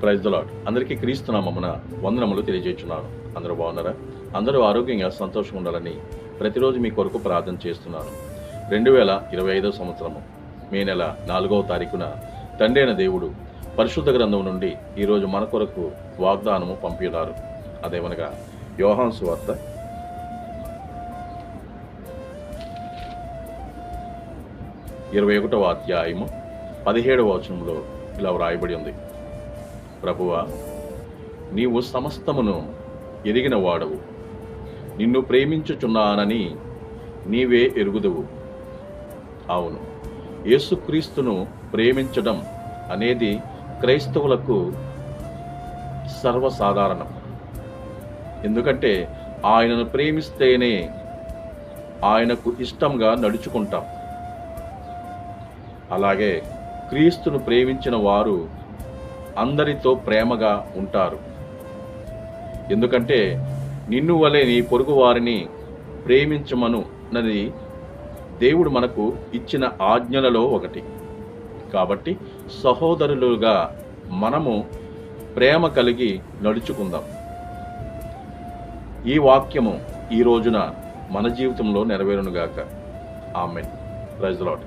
Praise the lord అందరికీ క్రీస్తునామమున వందనములు తెలియజేస్తున్నాను. అందరూ బాగున్నారా? అందరూ ఆరోగ్యంగా సంతోషంగా ఉండాలని ప్రతిరోజు మీ కొరకు ప్రార్థన చేస్తున్నాను. రెండు వేల ఇరవై ఐదో సంవత్సరము మే నెల నాలుగవ తారీఖున తండ్రి అయిన దేవుడు పరిశుద్ధ గ్రంథం నుండి ఈరోజు మన కొరకు వాగ్దానము పంపినారు అదేమనగా యోహాన్ సువార్త. ఇరవై ఒకటవ అధ్యాయము పదిహేడవ వచనంలో ఇలా వ్రాయబడి ఉంది. ప్రభువా నీవు సమస్తమును ఎరిగిన వాడవు నిన్ను ప్రేమించుచున్నానని నీవే ఎరుగుదువు. అవును యేసుక్రీస్తును ప్రేమించడం అనేది క్రైస్తవులకు సర్వసాధారణం. ఎందుకంటే ఆయనను ప్రేమిస్తేనే ఆయనకు ఇష్టంగా నడుచుకుంటాం. అలాగే క్రీస్తును ప్రేమించిన వారు అందరితో ప్రేమగా ఉంటారు. ఎందుకంటే నిన్ను వలె నీ పొరుగు వారిని ప్రేమించమను అన్నది దేవుడు మనకు ఇచ్చిన ఆజ్ఞలలో ఒకటి. కాబట్టి సహోదరులుగా మనము ప్రేమ కలిగి నడుచుకుందాం. ఈ వాక్యము ఈ రోజున మన జీవితంలో నెరవేరునుగాక. ఆమెన్. Praise lot